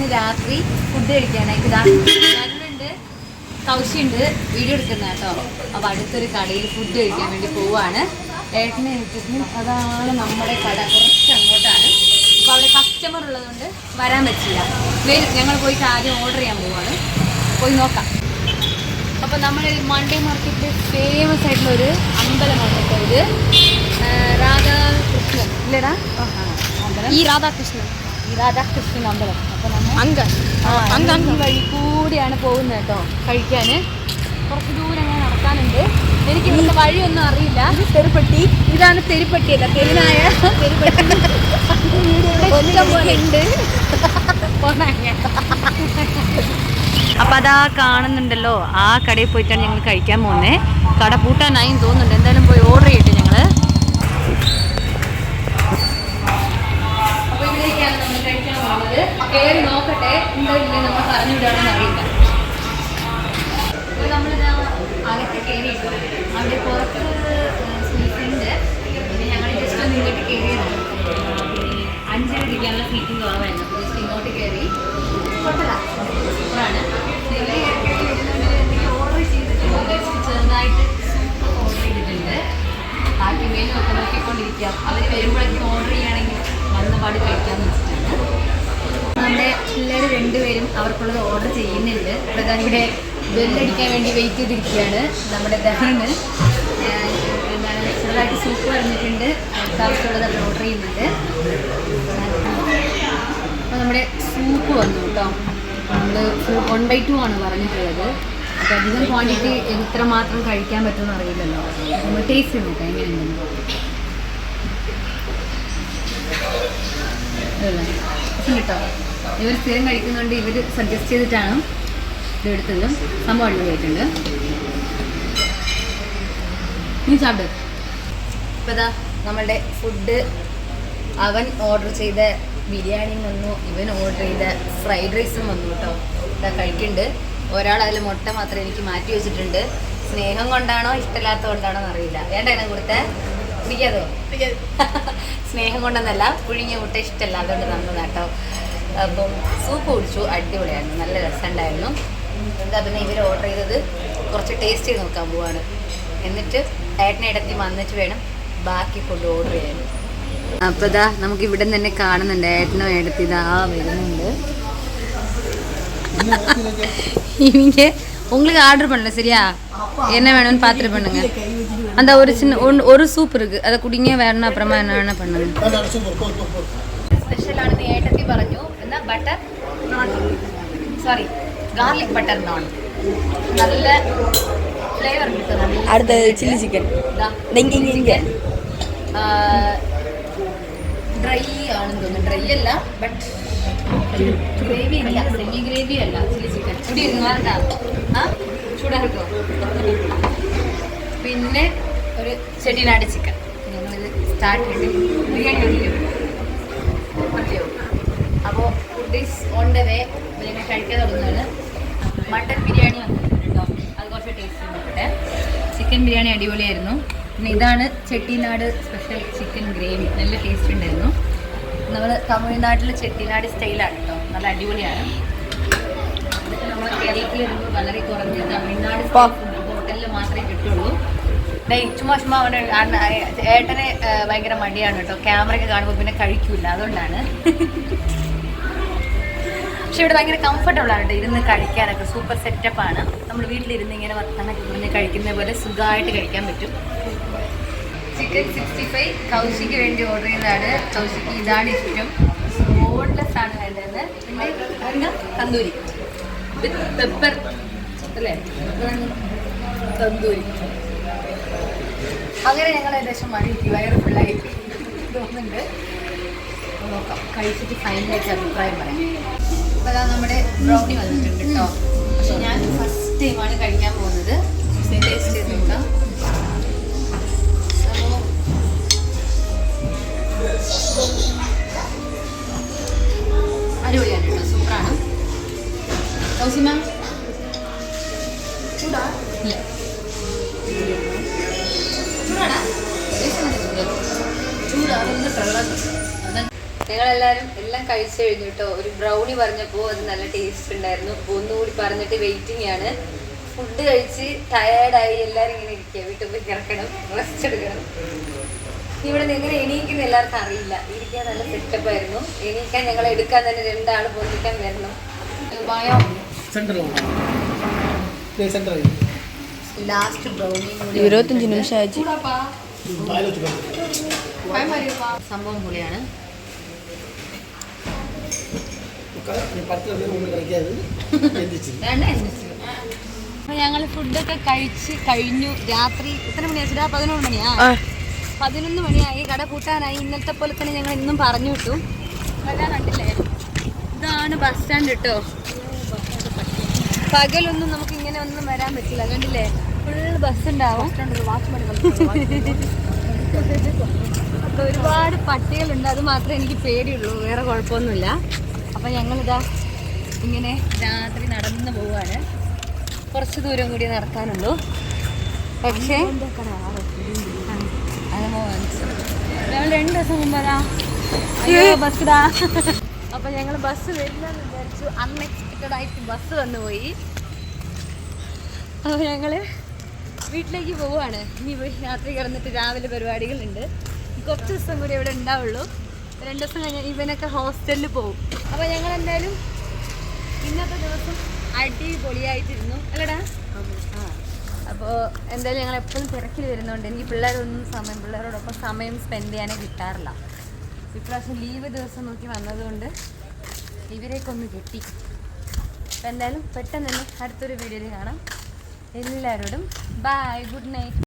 ഇന്ന് രാത്രി ഫുഡ് കഴിക്കാനായിട്ട് ഞാനുണ്ട് കൗശിയുണ്ട് വീഡിയോ എടുക്കുന്ന കേട്ടോ. അപ്പോൾ അടുത്തൊരു കടയിൽ ഫുഡ് കഴിക്കാൻ വേണ്ടി പോവാണ്. ഏട്ടനെ ഏൽപ്പിക്കും അതാണ് നമ്മുടെ കട. കുറച്ച് അങ്ങോട്ടാണ്. അപ്പോൾ അവിടെ കസ്റ്റമർ ഉള്ളതുകൊണ്ട് വരാൻ പറ്റില്ല. വരും ഞങ്ങൾ പോയിട്ട് ആദ്യം ഓർഡർ ചെയ്യാൻ പോവാണ്. പോയി നോക്കാം. അപ്പോൾ നമ്മൾ മൺഡേ മാർക്കറ്റിൽ ഫേമസ് ആയിട്ടുള്ള ഒരു അമ്പലമാണ് കേട്ടോ ഇത്? രാധാകൃഷ്ണൻ. ഇല്ലടാ? ഈ രാധാകൃഷ്ണൻ. രാധാകൃഷ്ണൻ അമ്പലം. അപ്പോൾ നമ്മൾ ഈ വഴി കൂടിയാണ് പോകുന്നത് കേട്ടോ കഴിക്കാൻ കുറച്ച് ദൂരം അങ്ങനെ നടക്കാനുണ്ട്. എനിക്ക് ഇവിടുത്തെ വഴിയൊന്നും അറിയില്ല. തെരുപ്പട്ടി. ഇതാണ് തെരുപ്പട്ടി അല്ല തെരുനായ. തെരുപ്പട്ടി. ഉണ്ട് അപ്പൊ അതാ കാണുന്നുണ്ടല്ലോ. ആ കടയിൽ പോയിട്ടാണ് ഞങ്ങൾ കഴിക്കാൻ പോകുന്നത്. കട പൂട്ടാനായി തോന്നുന്നുണ്ട്. എന്തായാലും പോയി ഓർഡർ ചെയ്തിട്ട് ഞങ്ങൾ അപ്പൊ ഇവിടേക്കാണ് നമ്മൾ കഴിക്കാൻ പോകുന്നത് കയറി നോക്കട്ടെ. ഉണ്ടോ ഇല്ലേ നമ്മൾ പറഞ്ഞു വിടാണെന്ന് അറിയില്ല നമ്മളിതാ അകത്ത് കയറിയിട്ടു അവിടെ പുറത്ത് സീറ്റുണ്ട് പിന്നെ ഞങ്ങൾ ജസ്റ്റ് ഒന്ന് ഇങ്ങോട്ട് കയറിയതാണ് അഞ്ചരടിക്കാനുള്ള സീറ്റും കുറവായിരുന്നു. അപ്പോൾ ജസ്റ്റ് ഇങ്ങോട്ട് കയറി. സൂപ്പറാണ്. ഓർഡർ ചെയ്തിട്ടുണ്ട്. ചെറുതായിട്ട് സൂപ്പ് ഓർഡർ ചെയ്തിട്ടുണ്ട്. ബാക്കി മെനു ഒക്കെ നോക്കിക്കൊണ്ടിരിക്കുക. അവർ വരുമ്പോഴേക്കും ഓർഡർ ചെയ്യുകയാണെങ്കിൽ ഇവിടെ ബെല്ലടിക്കാൻ വേണ്ടി വെയിറ്റ് ചെയ്തിരിക്കുകയാണ്. നമ്മുടെ ദഹന്. ചെറുതായിട്ട് സൂപ്പ് പറഞ്ഞിട്ടുണ്ട് ആവശ്യമുള്ളത് അവർ ഓർഡർ ചെയ്യുന്നുണ്ട്. അപ്പോൾ നമ്മുടെ സൂപ്പ് വന്നു കേട്ടോ. നമ്മൾ വൺ ബൈ ടു ആണ് പറഞ്ഞിട്ടുള്ളത്. അപ്പോൾ അധികം ക്വാണ്ടിറ്റി എത്ര മാത്രം കഴിക്കാൻ പറ്റുമെന്ന് അറിയില്ലല്ലോ. നമ്മൾ ടേസ്റ്റ് നോക്കാം എങ്ങനെയുണ്ടെന്ന്. കേട്ടോ. ഇവർ സ്ഥിരം കഴിക്കുന്നുണ്ട് ഇവർ സജസ്റ്റ് ചെയ്തിട്ടാണ്. ഇത് എടുത്തത് സംഭവം അടിപൊളിയായിട്ടുണ്ട്. നീ ചാപ്പിട് ഇപ്പം ഇതാ നമ്മളുടെ ഫുഡ് അവൻ ഓർഡർ ചെയ്ത ബിരിയാണിയും വന്നു ഇവൻ ഓർഡർ ചെയ്ത ഫ്രൈഡ് റൈസും വന്നു കേട്ടോ. ഇതാ കഴിക്കുന്നുണ്ട്. ഒരാൾ അതിൽ മുട്ട മാത്രം എനിക്ക് മാറ്റി വെച്ചിട്ടുണ്ട്. സ്നേഹം കൊണ്ടാണോ ഇഷ്ടമില്ലാത്ത കൊണ്ടാണോ അറിയില്ല വേണ്ട കൊടുത്ത. പിടിക്കാതോ സ്നേഹം കൊണ്ടെന്നല്ല പുഴുങ്ങിയ മുട്ട ഇഷ്ടമല്ല അതുകൊണ്ട് നന്നതാട്ടോ അപ്പം സൂപ്പ് കുടിച്ചു അടിപൊളിയായിരുന്നു. നല്ല രസമുണ്ടായിരുന്നു. എന്താ പിന്നെ ഇവർ ഓർഡർ ചെയ്തത് കുറച്ച് ടേസ്റ്റ് ചെയ്ത് നോക്കാൻ പോവാണ് എന്നിട്ട് ഏട്ടനെ ഇടത്തി വന്നിട്ട് വേണം ബാക്കി ഫുഡ് ഓർഡർ ചെയ്യാൻ അപ്പോൾ ഇതാ നമുക്ക് ഇവിടെ തന്നെ കാണുന്നുണ്ട് ഏട്ടനോ ഏടത്തി ഇതാ വരുന്നുണ്ട് இவங்க உங்களுக்கு ஆர்டர் பண்ணல சரியா என்ன வேணும்னு பார்த்துட்டு பண்ணுங்க அந்த ஒரு சின்ன ஒன்று ஒரு சூப் இருக்கு அதை குடிங்க வேணும்னா அப்புறமா என்ன வேணா பண்ணுங்க സ്പെഷ്യൽ ആണെന്ന് ഏട്ടത്തി പറഞ്ഞു എന്നാ butter non sorry garlic butter naan നല്ല ഫ്ലേവർ കിട്ടും അടുത്തത് ചില്ലി ചിക്കൻ ചിക്കൻ. ഡ്രൈ ആണെന്ന് തോന്നുന്നു. ഡ്രൈ അല്ല ബട്ട് ഗ്രേവി അല്ല സെമി ഗ്രേവി അല്ല ചില്ലി ചിക്കൻ ചുടി ഇരുന്നാണ്ടാ ആ ചൂടാക്കോ പിന്നെ ഒരു ചെടിനാട് ചിക്കൻ ഞങ്ങളിത് സ്റ്റാർട്ട് ചെയ്തു. ബിരിയാണി മതിയോ അപ്പോൾ ഫുഡ് ഓൺ ദ വേ ഞങ്ങൾ കഴിക്കാൻ തുടങ്ങുകയാണ്. മട്ടൻ ബിരിയാണി വന്നിട്ടുണ്ട്? കേട്ടോ അത് കുറച്ച് ടേസ്റ്റ് നോക്കട്ടെ. ചിക്കൻ ബിരിയാണി അടിപൊളിയായിരുന്നു. പിന്നെ ഇതാണ് ചെട്ടിനാട് സ്പെഷ്യൽ ചിക്കൻ ഗ്രേവി നല്ല ടേസ്റ്റ് ഉണ്ടായിരുന്നു. നമ്മൾ തമിഴ്നാട്ടിലെ ചെട്ടിനാട് സ്റ്റൈലാണ് കേട്ടോ നല്ല അടിപൊളിയാണ്. നമ്മൾ കേരളത്തിൽ വരുമ്പോൾ വളരെ കുറഞ്ഞ തമിഴ്നാട് ഹോട്ടലിൽ മാത്രമേ കിട്ടുള്ളൂ. ചുമ്മാ ചുമ്മാ അവന് ഏട്ടനെ ഭയങ്കര മടിയാണ് കേട്ടോ ക്യാമറയൊക്കെ കാണുമ്പോൾ പിന്നെ കഴിക്കൂല. അതുകൊണ്ടാണ്. പക്ഷെ ഇവിടെ ഭയങ്കര കംഫർട്ടബിൾ ആണ് കേട്ടോ ഇരുന്ന് കഴിക്കാനൊക്കെ. സൂപ്പർ സെറ്റപ്പ് ആണ്. നമ്മൾ വീട്ടിലിരുന്ന് ഇങ്ങനെ വർത്താനൊക്കെ പറഞ്ഞ് കഴിക്കുന്ന പോലെ സുഖമായിട്ട് കഴിക്കാൻ പറ്റും. ചിക്കൻ സിക്സ്റ്റി ഫൈവ് കൗശിക്ക് വേണ്ടി ഓർഡർ ചെയ്തതാണ്. കൗശിക്ക് ഇതാണ് ഇഷ്ടം. ബോൺലെസ് ആണ് വേണ്ടത്. പിന്നെ തന്തൂരി. പെപ്പർ അല്ലേ? തന്തൂരി. അങ്ങനെ ഞങ്ങൾ ഏകദേശം മണിക്ക് വയറ് ഫുള്ളായി തോന്നുന്നുണ്ട്. നോക്കാം. കഴിച്ചിട്ട് ഫൈനലായിട്ട് അഭിപ്രായം പറയാം. അപ്പോൾ നമ്മുടെ ബ്രൗണി വന്നിട്ടുണ്ട് കേട്ടോ പക്ഷെ ഞാൻ ഫസ്റ്റ് ടൈമാണ് കഴിക്കാൻ പോകുന്നത്. ടേസ്റ്റ് ചെയ്ത് നോക്കാം. അടിപൊളിയാണ് കേട്ടോ സൂപ്പറാണ്. കൗസി മാം? ചൂടാ? ഇല്ല. ചൂടാടാ? ചൂടാ അതൊന്ന് ഞങ്ങളെല്ലാരും എല്ലാം കഴിച്ചു കഴിഞ്ഞു കേട്ടോ. ഒരു ബ്രൗണി പറഞ്ഞപ്പോൾ അത് നല്ല ടേസ്റ്റ് ഉണ്ടായിരുന്നു. ഒന്നുകൂടി പറഞ്ഞിട്ട് വെയിറ്റിംഗ് ആണ്. ഫുഡ് കഴിച്ച് ടയേർഡായി എല്ലാവരും ഇങ്ങനെ ഇരിക്കുക. വീട്ടിൽ പോയി കിടക്കണം റെസ്റ്റ് എടുക്കണം. ഇവിടെ നിന്ന് എങ്ങനെ എണീക്കുന്ന എല്ലാവർക്കും അറിയില്ല. ഇരിക്കാൻ നല്ല സെറ്റപ്പ് ആയിരുന്നു. എണീക്കാൻ ഞങ്ങൾ എടുക്കാൻ തന്നെ രണ്ടാൾ പൊന്നിക്കാൻ വരണം. ഭയോ സെൻട്രൽ സെൻട്രൽ ലാസ്റ്റ് ബ്രൗണി ഇരുപത്തഞ്ച് നിമിഷം സംഭവം പൊളിയാണ്. അപ്പൊ ഞങ്ങൾ ഫുഡൊക്കെ കഴിച്ച് കഴിഞ്ഞു. രാത്രി എത്ര മണിയാ പതിനൊന്ന് മണിയാ? പതിനൊന്ന് മണിയായി. കട കൂട്ടാനായി. ഇന്നലത്തെ പോലെ തന്നെ ഞങ്ങൾ ഇന്നും പറഞ്ഞു വിട്ടു. കണ്ടില്ലേ? ഇതാണ് ബസ് സ്റ്റാൻഡ് കേട്ടോ പകലൊന്നും നമുക്ക് ഇങ്ങനെ ഒന്നും വരാൻ പറ്റില്ല. കണ്ടില്ലേ? ഫുള്ള് ബസ് ഉണ്ടാവും. അപ്പൊ ഒരുപാട് പട്ടികളുണ്ട്. അത് മാത്രമേ എനിക്ക് പേടിയുള്ളൂ. വേറെ കുഴപ്പമൊന്നുമില്ല. അപ്പൊ ഞങ്ങളിതാ ഇങ്ങനെ രാത്രി നടന്നു പോവാണ്. കുറച്ച് ദൂരം കൂടി നടക്കാനുള്ളൂ. പക്ഷേ ഞങ്ങൾ രണ്ട് ദിവസം മുമ്പതാ ബസ്സിടാ ബസ്സാ അപ്പൊ ഞങ്ങൾ ബസ് വരില്ലെന്ന് വിചാരിച്ചു. അൺഎക്സ്പെക്റ്റഡ് ആയിട്ട് ബസ് വന്നുപോയി. അപ്പൊ ഞങ്ങൾ വീട്ടിലേക്ക് പോവാണ്. ഇനി രാത്രി കിടന്നിട്ട് രാവിലെ പരിപാടികളുണ്ട്. കുറച്ച് ദിവസം കൂടി ഇവിടെ ഉണ്ടാവുള്ളൂ. രണ്ട് ദിവസം കഴിഞ്ഞാൽ ഇവനൊക്കെ ഹോസ്റ്റലിൽ പോകും അപ്പോൾ ഞങ്ങൾ എന്തായാലും ഇന്നത്തെ ദിവസം അടിപൊളിയായിട്ടിരുന്നു. അല്ലടാ? അപ്പോൾ എന്തായാലും ഞങ്ങൾ എപ്പോഴും തിരക്കിൽ വരുന്നതുകൊണ്ട് എനിക്ക് പിള്ളേരൊന്നും സമയം പിള്ളേരോടൊപ്പം സമയം സ്പെൻഡ് ചെയ്യാനേ കിട്ടാറില്ല. ഇപ്രാവശ്യം ലീവ് ദിവസം നോക്കി വന്നതുകൊണ്ട് ഇവരെയൊക്കെ കിട്ടി. അപ്പം എന്തായാലും പെട്ടെന്ന് തന്നെ അടുത്തൊരു വീഡിയോയിൽ കാണാം. എല്ലാവരോടും ബൈ ഗുഡ് നൈറ്റ്